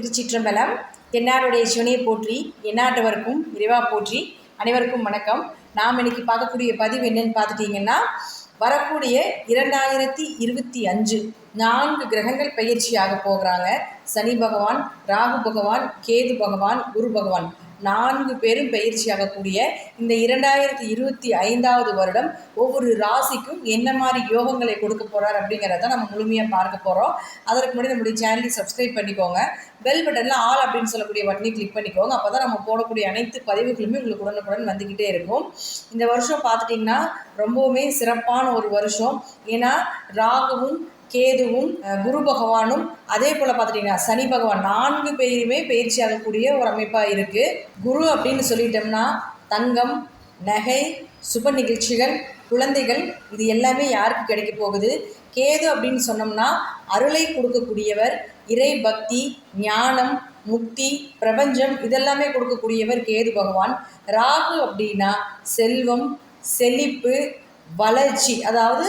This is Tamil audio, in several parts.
திருச்சிற்றம்பலம். தென்னாடுடைய சிவனையை போற்றி எந்நாட்டவருக்கும் இறைவா போற்றி அனைவருக்கும் வணக்கம். நாம் இன்னைக்கு பார்க்கக்கூடிய பதிவு என்னன்னு பார்த்துட்டிங்கன்னா வரக்கூடிய இரண்டாயிரத்தி இருபத்தி அஞ்சு நான்கு கிரகங்கள் பயிற்சியாக போகிறாங்க. சனி பகவான் ராகு பகவான் கேது பகவான் குரு பகவான். நான்கு பேரும் பயிற்சியாகக்கூடிய இந்த இரண்டாயிரத்தி இருபத்தி ஐந்தாவது வருடம் ஒவ்வொரு ராசிக்கும் என்ன மாதிரி யோகங்களை கொடுக்க போகிறார் அப்படிங்கிறத நம்ம முழுமையாக பார்க்க போகிறோம் அதற்கு முன்னாடி நம்முடைய சேனலை சப்ஸ்கிரைப் பண்ணிக்கோங்க. பெல் பட்டனில் ஆல் அப்படின்னு சொல்லக்கூடிய பட்டனை கிளிக் பண்ணிக்கோங்க. அப்போ தான் நம்ம போடக்கூடிய அனைத்து பதிவுகளுமே உங்களுக்கு உடனுக்குடன் வந்துக்கிட்டே இருக்கும். இந்த வருஷம் பார்த்துட்டிங்கன்னா ரொம்பவுமே சிறப்பான ஒரு வருஷம். ஏன்னா ராகுவும் கேதுவும் குரு பகவானும் அதே போல் பார்த்துட்டிங்கன்னா சனி பகவான் நான்கு பேருமே பயிற்சி ஆகக்கூடிய ஒரு அமைப்பாக இருக்குது குரு அப்படின்னு சொல்லிட்டோம்னா தங்கம் நகை சுப நிகழ்ச்சிகள் குழந்தைகள் இது எல்லாமே யாருக்கு கிடைக்க போகுது? கேது அப்படின்னு சொன்னோம்னா அருளை கொடுக்கக்கூடியவர் இறை பக்தி ஞானம் முக்தி பிரபஞ்சம் இதெல்லாமே கொடுக்கக்கூடியவர் கேது பகவான். ராகு அப்படின்னா செல்வம் செழிப்பு வளர்ச்சி அதாவது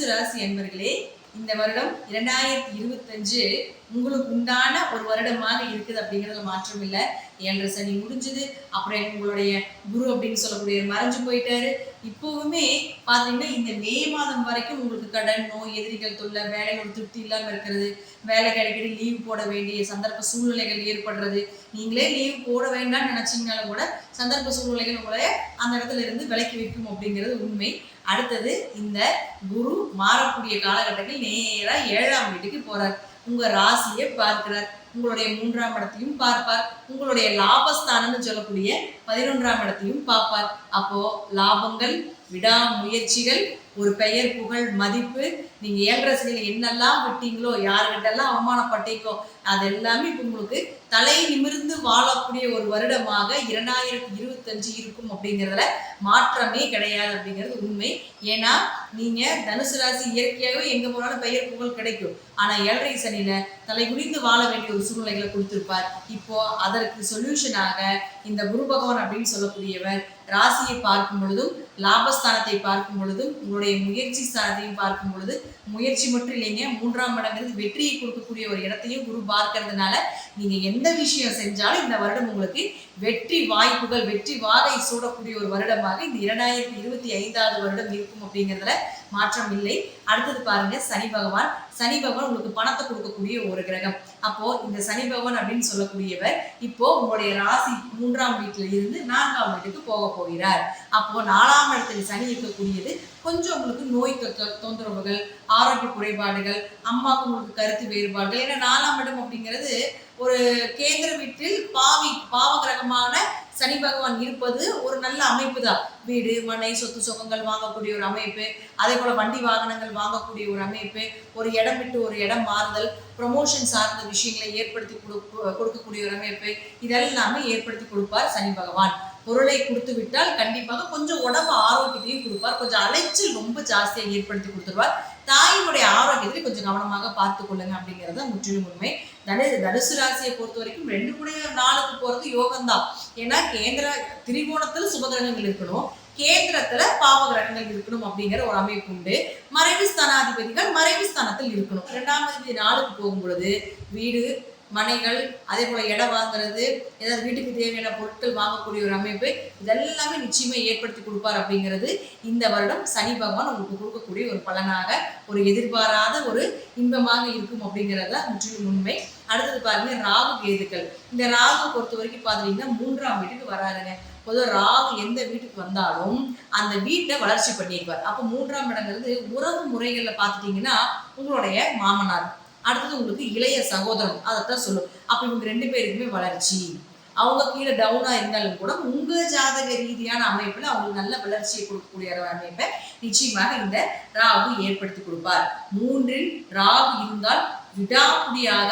தனுசு ராசி என்பர்களே இந்த வருடம் இரண்டாயிரத்தி இருபத்தஞ்சு உங்களுக்கு உண்டான ஒரு வருடமாக இருக்குது அப்படிங்கிறதுல மாற்றம் இல்லை. ஏழரை சனி முடிஞ்சது அப்புறம் உங்களுடைய குரு அப்படின்னு சொல்லக்கூடிய மறைஞ்சு போயிட்டாரு. இப்போவுமே பார்த்தீங்கன்னா இந்த மே மாதம் வரைக்கும் உங்களுக்கு கடன் நோய் எதிரிகள் தொல்லை வேலையோட திருப்தி இல்லாமல் இருக்கிறது. வேலை கிடைக்கிட்டு லீவ் போட வேண்டிய சந்தர்ப்ப சூழ்நிலைகள் ஏற்படுறது. நீங்களே லீவ் போட வேண்டாம்னு நினச்சிங்கனாலும் கூட சந்தர்ப்ப சூழ்நிலைகள் உங்களை அந்த இடத்துல இருந்து விலக்கி வைக்கும் அப்படிங்கிறது உண்மை. அடுத்தது இந்த குரு மாறக்கூடிய காலகட்டத்தில் நேராக ஏழாம் வீட்டுக்கு போறார். உங்க ராசியை பார்க்கிறார். உங்களுடைய மூன்றாம் இடத்தையும் பார்ப்பார். உங்களுடைய லாபஸ்தானம்னு சொல்லக்கூடிய பதினொன்றாம் இடத்தையும் பார்ப்பார். அப்போ லாபங்கள் விடாமுயற்சிகள் ஒரு பெயர் புகழ் மதிப்பு நீங்க ஏழரை சனியில என்னெல்லாம் விட்டீங்களோ யாருக்கிட்டெல்லாம் அவமானப்பட்டீங்களோ அது எல்லாமே இப்போ உங்களுக்கு தலை நிமிர்ந்து வாழக்கூடிய ஒரு வருடமாக இரண்டாயிரத்தி இருபத்தஞ்சு இருக்கும் அப்படிங்கிறதுல மாற்றமே கிடையாது அப்படிங்கிறது உண்மை. ஏன்னா நீங்க தனுசு ராசி இயற்கையாகவே எங்க போனாலும் பெயர் புகழ் கிடைக்கும். ஆனா ஏழரை சனியில தலை குனிந்து வாழ வேண்டிய ஒரு சூழ்நிலைகளை கொடுத்திருப்பார். இப்போ அதற்கு சொல்யூஷனாக இந்த குரு பகவான் அப்படின்னு சொல்லக்கூடியவர் ராசியை பார்க்கும் பொழுதும் லாபஸ்தானத்தை பார்க்கும் பொழுதும் உங்களுடைய முயற்சி ஸ்தானத்தையும் பார்க்கும் பொழுது முயற்சி மட்டும் இல்லைங்க. மூன்றாம் இடங்கிறது வெற்றியை கொடுக்கக்கூடிய ஒரு இடத்தையும் குரு பார்க்கறதுனால நீங்க எந்த விஷயம் செஞ்சாலும் இந்த வருடம் உங்களுக்கு வெற்றி வாய்ப்புகள் வெற்றி வாகை சூடக்கூடிய ஒரு வருடமாக இந்த இரண்டாயிரத்தி இருபத்தி ஐந்தாவது வருடம் இருக்கும் அப்படிங்கிறதுல மாற்றம் இல்லை. அடுத்தது பாருங்க சனி பகவான். சனி பகவான் உங்களுக்கு பணத்தை கொடுக்கக்கூடிய ஒரு கிரகம். அப்போ இந்த சனி பகவான் அப்படின்னு சொல்லக்கூடியவர் இப்போ உங்களுடைய ராசி மூன்றாம் வீட்டுல இருந்து நான்காம் வீட்டுக்கு போக போகிறார். அப்போ நாலாம் இடத்துல சனி இருக்கக்கூடியது கொஞ்சம் உங்களுக்கு நோய் தொந்தரவுகள் ஆரோக்கிய குறைபாடுகள் அம்மாவுக்கு உங்களுக்கு கருத்து வேறுபாடுகள் ஏன்னா நாலாம் இடம் அப்படிங்கிறது ஒரு கேந்திர வீட்டில் பாவி பாவ கிரகமான சனி பகவான் இருப்பது ஒரு நல்ல அமைப்பு தான் வீடு மனை சொத்து சுகங்கள் வாங்கக்கூடிய ஒரு அமைப்பு அதே போல வண்டி வாகனங்கள் வாங்கக்கூடிய ஒரு அமைப்பு ஒரு இடம் விட்டு ஒரு இடம் மாறுதல் ப்ரொமோஷன் சார்ந்த விஷயங்களை ஏற்படுத்தி கொடுக்க கொடுக்கக்கூடிய ஒரு அமைப்பு இதெல்லாமே ஏற்படுத்தி கொடுப்பார் சனி பகவான். பொருளை கொடுத்து விட்டால் கண்டிப்பாக கொஞ்சம் உடம்பு ஆரோக்கியத்தையும் கொடுப்பார். கொஞ்சம் அலைச்சல் ரொம்ப ஜாஸ்தியாக ஏற்படுத்தி கொடுத்துருவார். தாயினுடைய ஆரோக்கியத்தை கொஞ்சம் கவனமாக பார்த்து கொள்ளுங்க அப்படிங்கிறத முற்றிலும் உண்மை. தனு தனுசு ராசியை பொறுத்த வரைக்கும் ரெண்டு கூட நாளுக்கு போறது யோகம்தான். ஏன்னா கேந்திர திரிகோணத்தில் சுபகிரகங்கள் இருக்கணும். கேந்திரத்துல பாவ கிரகங்கள் இருக்கணும் அப்படிங்கிற ஒரு அமைப்பு உண்டு. மறைவு ஸ்தானாதிபதிகள் மறைவு ஸ்தானத்தில் இருக்கணும். இரண்டாம் தேதி நாளுக்கு போகும் பொழுது வீடு மனைகள் அதே போல இடம் வாங்குறது ஏதாவது வீட்டுக்கு தேவையான பொருட்கள் வாங்கக்கூடிய ஒரு அமைப்பு இதெல்லாமே நிச்சயமா ஏற்படுத்தி கொடுப்பார் அப்படிங்கிறது இந்த வருடம் சனி பகவான் உங்களுக்கு கொடுக்கக்கூடிய ஒரு பலனாக ஒரு எதிர்பாராத ஒரு இன்பமாக இருக்கும் அப்படிங்கிறது தான் முற்றிலும் உண்மை. அடுத்தது பாருங்க ராகு கேதுக்கள். இந்த ராகு பொறுத்த வரைக்கும் பார்த்தீங்கன்னா மூன்றாம் வீட்டுக்கு வராருங்க. பொதுவாக ராகு எந்த வீட்டுக்கு வந்தாலும் அந்த வீட்டை வளர்ச்சி பண்ணியிருப்பார் அப்போ மூன்றாம் இடங்கிறது உறவு முறைகளில் பார்த்துட்டீங்கன்னா உங்களுடைய மாமனார் அடுத்தது உங்களுக்கு இளைய சகோதரன் அதைத்தான் சொல்லும். அப்போ இவங்க ரெண்டு பேருக்குமே வளர்ச்சி. அவங்க கீழே டவுனாக இருந்தாலும் கூட உங்கள் ஜாதக ரீதியான அமைப்பில் அவங்களுக்கு நல்ல வளர்ச்சியை கொடுக்கக்கூடிய ஒரு அமைப்பை நிச்சயமாக இந்த ராகு ஏற்படுத்தி கொடுப்பார். மூன்றில் ராகு இருந்தால் விடாப்புடியாக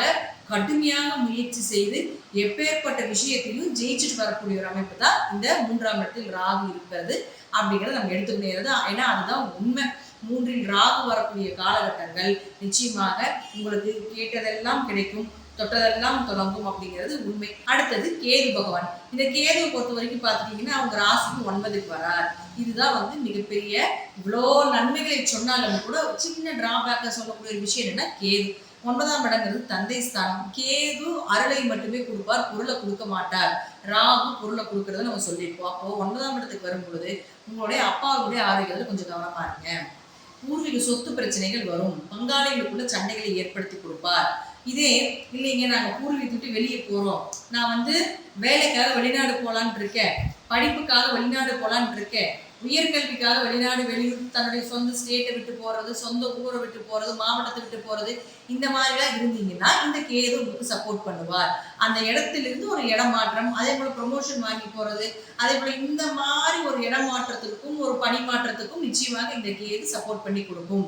கடுமையாக முயற்சி செய்து எப்பேற்பட்ட விஷயத்தையும் ஜெயிச்சுட்டு வரக்கூடிய ஒரு அமைப்பு தான் இந்த மூன்றாம் இடத்தில் ராகு இருக்கிறது. அப்படிங்கிறத நம்ம எடுத்துக்கிட்டே ஏன்னா அதுதான் உண்மை. மூன்றில் ராகு வரக்கூடிய காலகட்டங்கள் நிச்சயமாக உங்களுக்கு கேட்டதெல்லாம் கிடைக்கும். தொட்டதெல்லாம் தொடங்கும் அப்படிங்கிறது உண்மை. அடுத்தது கேது பகவான். இந்த கேதுவை பொறுத்த வரைக்கும் பார்த்துட்டீங்கன்னா அவங்க ராசிக்கு ஒன்பதுக்கு வரார். இதுதான் வந்து மிகப்பெரிய இவ்வளோ நன்மைகளை சொன்னாலும் கூட சின்ன டிராபேக்கை சொல்லக்கூடிய ஒரு விஷயம் என்னன்னா கேது. ஒன்பதாம் இடங்கிறது தந்தை ஸ்தானம். கேது அருளை மட்டுமே கொடுப்பார் பொருளை கொடுக்க மாட்டார். ராகு பொருளை கொடுக்கறத நம்ம சொல்லியிருப்போம். அப்போ ஒன்பதாம் இடத்துக்கு வரும் பொழுது உங்களுடைய அப்பாவுடைய ஆரோக்கியத்தில் கொஞ்சம் கவனமா இருங்க. பூர்வீக சொத்து பிரச்சனைகள் வரும். பங்காளிகளுக்குள்ள சண்டைகளை ஏற்படுத்தி கொடுப்பார். இதே இல்லைங்க நாங்க பூர்வீகத்தை விட்டு வெளியே போறோம். நான் வந்து வேலைக்காக வெளிநாடு போகலான் இருக்கேன். படிப்புக்காக வெளிநாடு போகலான் இருக்கேன். உயர்கல்விக்காக வெளிநாடு வெளியூர் தன்னுடைய சொந்த ஸ்டேட்டை விட்டு போறது சொந்த ஊரை விட்டு போறது மாவட்டத்தை விட்டு போறது இந்த மாதிரிலாம் இருந்தீங்கன்னா இந்த கேது உங்களுக்கு சப்போர்ட் பண்ணுவார். அந்த இடத்திலிருந்து ஒரு இடம் மாற்றம் அதே போல ப்ரொமோஷன் வாங்கி போறது அதே போல இந்த மாதிரி ஒரு இடம் மாற்றத்துக்கும் ஒரு பணி மாற்றத்துக்கும் நிச்சயமாக இந்த கேது சப்போர்ட் பண்ணி கொடுக்கும்.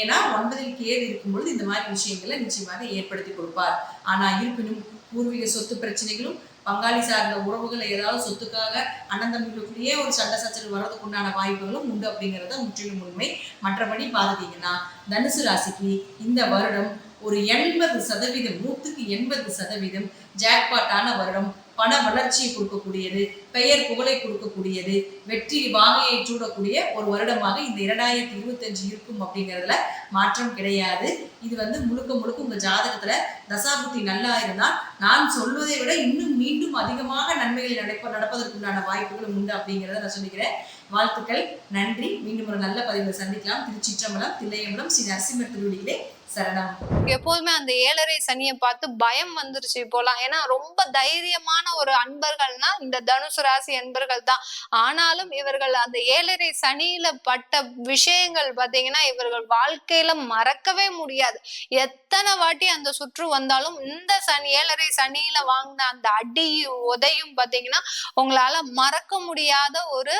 ஏன்னா ஒன்பதில் கேது இருக்கும் பொழுது இந்த மாதிரி விஷயங்களை நிச்சயமாக ஏற்படுத்தி கொடுப்பார். ஆனா இருப்பினும் பூர்வீக சொத்து பிரச்சனைகளும் பங்காளி சார்ந்த உறவுகள் ஏதாவது சொத்துக்காக அண்ணன் தம்பிகளுக்குள்ளேயே ஒரு சண்டை சச்சரவு வர்றதுக்கு உண்டான வாய்ப்புகளும் உண்டு அப்படிங்கிறத முற்றிலும் உண்மை. மற்றபடி பார்த்தீங்கன்னா தனுசு ராசிக்கு இந்த வருடம் ஒரு எண்பது சதவீதம் நூற்றுக்கு எண்பது சதவீதம் ஜாக்பாட்டான வருடம். பண வளர்ச்சியை கொடுக்கக்கூடியது பெயர் புகழை கொடுக்கக்கூடியது வெற்றி வாகையை சூடக்கூடிய ஒரு வருடமாக இந்த இரண்டாயிரத்தி இருபத்தஞ்சு இருக்கும் அப்படிங்கிறதுல மாற்றம் கிடையாது. இது வந்து முழுக்க முழுக்க உங்க ஜாதகத்துல தசாபுத்தி நல்லா இருந்தால் நான் சொல்வதை விட இன்னும் மீண்டும் அதிகமாக நன்மைகள் நடப்ப நடப்பதற்குண்டான வாய்ப்புகளும் உண்டு அப்படிங்கிறத நான் சொல்லிக்கிறேன். வாழ்த்துக்கள் நன்றி. மீண்டும் ஒரு நல்ல பதிவில் சந்திக்கலாம். திருச்சிற்றம்பலம் தில்லையம்பலம் ஸ்ரீ நரசிம்மர் திருவடியிலே சரணம். எப்போதுமே அந்த ஏழரை சனியை பார்த்து பயம் வந்துருச்சு இப்போலாம். ஏன்னா ரொம்ப தைரியமான ஒரு அன்பர்கள்னா இந்த தனுசு ராசி அன்பர்கள் தான். ஆனாலும் இவர்கள் அந்த ஏழரை சனியில பட்ட விஷயங்கள் பாத்தீங்கன்னா இவர்கள் வாழ்க்கையில மறக்கவே முடியாது. எத்தனை வாட்டி அந்த சுற்று வந்தாலும் இந்த சனி ஏழரை சனியில வாங்கின அந்த அடி உதையும் பாத்தீங்கன்னா உங்களால மறக்க முடியாத ஒரு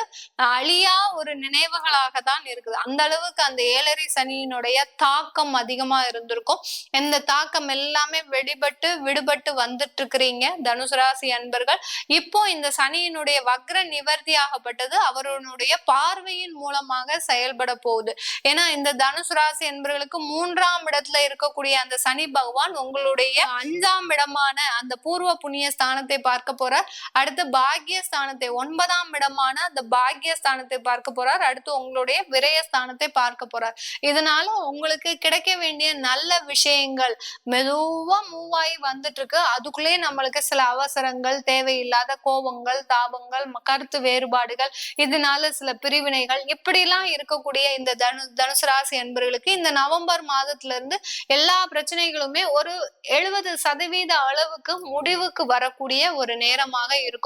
அழியா ஒரு நினைவுகளாக தான் இருக்குது. அந்த அளவுக்கு அந்த ஏழரை சனியினுடைய தாக்கம் அதிகமா இருந்திருக்கும். இந்த தாக்கம் எல்லாமே வெடிபட்டு விடுபட்டு வந்துட்டு இருக்கிறீங்க தனுசு ராசி அன்பர்கள். இப்போ இந்த சனியினுடைய வக்ர நிவர்த்தி ஆகப்பட்டது. அவருடைய பார்வையின் மூலமாக செயல்பட போகுது. ஏன்னா இந்த தனுசு ராசி என்பவர்களுக்கு மூன்றாம் இடத்துல இருக்கக்கூடிய அந்த சனி பகவான் உங்களுடைய அஞ்சாம் இடமான அந்த பூர்வ புண்ணிய ஸ்தானத்தை பார்க்க போறார். அடுத்து பாக்கிய ஸ்தானத்தை ஒன்பதாம் இடமான அந்த பாக்கிய ஸ்தானத்தை பார்க்க போறார். அடுத்து உங்களுடைய விரய ஸ்தானத்தை பார்க்க போறார். இதனால உங்களுக்கு கிடைக்க வேண்டிய நல்ல விஷயங்கள் மெதுவா மூவ் ஆகி வந்துட்டு இருக்கு அதுக்குள்ளேயே நம்மளுக்கு சில அவசரங்கள் தேவையில்லாத கோபங்கள் தாபங்கள் கருத்து வேறுபாடுகள் இதனால சில பிரிவினைகள் இப்படிலாம் இருக்கக்கூடிய இந்த தனு தனுசு ராசி என்பவர்களுக்கு இந்த நவம்பர் மாதத்துல இருந்து எல்லா பிரச்சனைகளுமே ஒரு எழுபது சதவீத அளவுக்கு முடிவுக்கு வரக்கூடிய ஒரு நேரமாக இருக்கும்.